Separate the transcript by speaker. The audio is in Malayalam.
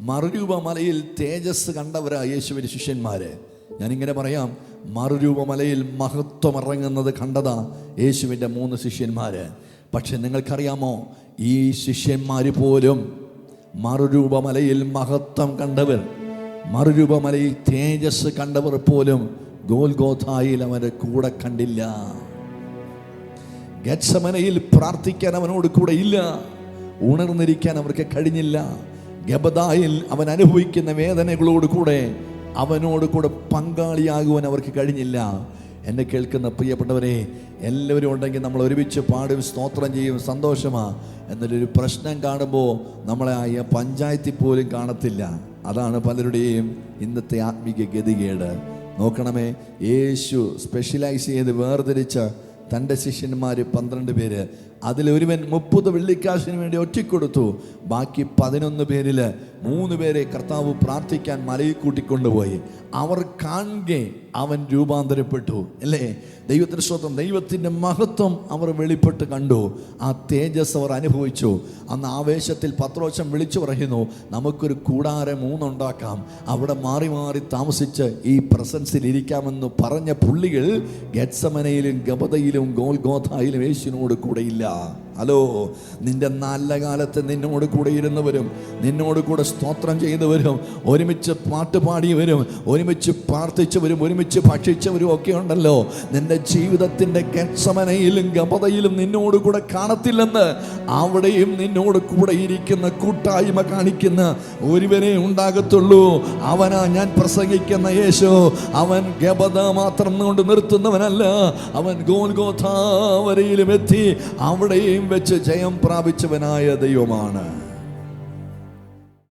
Speaker 1: മറുരൂപമലയിൽ തേജസ് കണ്ടവരാ യേശുവിന്റെ ശിഷ്യന്മാരെ. ഞാനിങ്ങനെ പറയാം മറുരൂപമലയിൽ മഹത്വം ഇറങ്ങുന്നത് കണ്ടതാ യേശുവിന്റെ മൂന്ന് ശിഷ്യന്മാര്. പക്ഷെ നിങ്ങൾക്കറിയാമോ ഈ ശിഷ്യന്മാർ പോലും മറുരൂപമലയിൽ മഹത്വം കണ്ടവർ മറുരൂപമലയിൽ തേജസ് കണ്ടവർ പോലും ഗോൽഗോഥായിൽ അവന്റെ കൂടെ കണ്ടില്ല. ഗത്സമനയിൽ പ്രാർത്ഥിക്കാൻ അവനോട് കൂടെ ഇല്ല. ഉണർന്നിരിക്കാൻ അവർക്ക് കഴിഞ്ഞില്ല. ഗബദായിൽ അവൻ അനുഭവിക്കുന്ന വേദനകളോട് കൂടെ അവനോട് കൂടെ പങ്കാളിയാകുവാൻ അവർക്ക് കഴിഞ്ഞില്ല. എന്നെ കേൾക്കുന്ന പ്രിയപ്പെട്ടവരെ എല്ലാവരും ഉണ്ടെങ്കിൽ നമ്മൾ ഒരുമിച്ച് പാടും സ്തോത്രം ചെയ്യും സന്തോഷമാ. എന്നൊരു പ്രശ്നം കാണുമ്പോൾ നമ്മളെ ആ പഞ്ചായത്തിൽ പോലും കാണത്തില്ല. അതാണ് പലരുടെയും ഇന്നത്തെ ആത്മീക ഗതികേട്. നോക്കണമേ യേശു സ്പെഷ്യലൈസ് ചെയ്ത് വേർതിരിച്ച തന്റെ ശിഷ്യന്മാർ പന്ത്രണ്ട് പേര് അതിലൊരുവൻ മുപ്പത് വെള്ളിക്കാശിന് വേണ്ടി ഒറ്റക്കൊടുത്തു. ബാക്കി പതിനൊന്ന് പേരിൽ മൂന്ന് പേരെ കർത്താവ് പ്രാർത്ഥിക്കാൻ മലയിൽ കൂട്ടിക്കൊണ്ടുപോയി. അവർ കാണുകെ അവൻ രൂപാന്തരപ്പെട്ടു. അല്ലേ? ദൈവത്തിന് സ്വന്തം ദൈവത്തിന്റെ മഹത്വം അവർ വെളിപ്പെട്ട് കണ്ടു. ആ തേജസ് അവർ അനുഭവിച്ചു. അന്ന് ആവേശത്തിൽ പത്രോശം വിളിച്ചു പറയുന്നു നമുക്കൊരു കൂടാരം മൂന്നുണ്ടാക്കാം അവിടെ മാറി മാറി താമസിച്ച് ഈ പ്രസൻസിൽ ഇരിക്കാമെന്ന് പറഞ്ഞ പുള്ളികൾ ഗത്സമനയിലും ഗബതയിലും ഗോൽഗോഥായിലും യേശുവിനോട് കൂടെയില്ല. 있다. ഹലോ നിന്റെ നല്ല കാലത്ത് നിന്നോട് കൂടെ ഇരുന്നവരും നിന്നോട് കൂടെ സ്തോത്രം ചെയ്തവരും ഒരുമിച്ച് പാട്ട് പാടിയവരും ഒരുമിച്ച് പ്രാർത്ഥിച്ചവരും ഒരുമിച്ച് ഭക്ഷിച്ചവരും ഒക്കെ ഉണ്ടല്ലോ. നിന്റെ ജീവിതത്തിന്റെ കെട്ടമനയിലും ഗപതയിലും നിന്നോട് കൂടെ കാണത്തില്ലെന്ന് അവിടെയും നിന്നോട് കൂടെ ഇരിക്കുന്ന കൂട്ടായ്മ കാണിക്കുന്ന ഒരുവനെ ഉണ്ടാകത്തുള്ളൂ. അവനാ ഞാൻ പ്രസംഗിക്കുന്ന യേശു. അവൻ ഗപത മാത്രം കൊണ്ട് നിർത്തുന്നവനല്ല. അവൻ ഗോൽഗോഥാവരയിലും എത്തി അവിടെയും വെച്ച് ജയം പ്രാപിച്ചവനായ ദൈവമാണ്.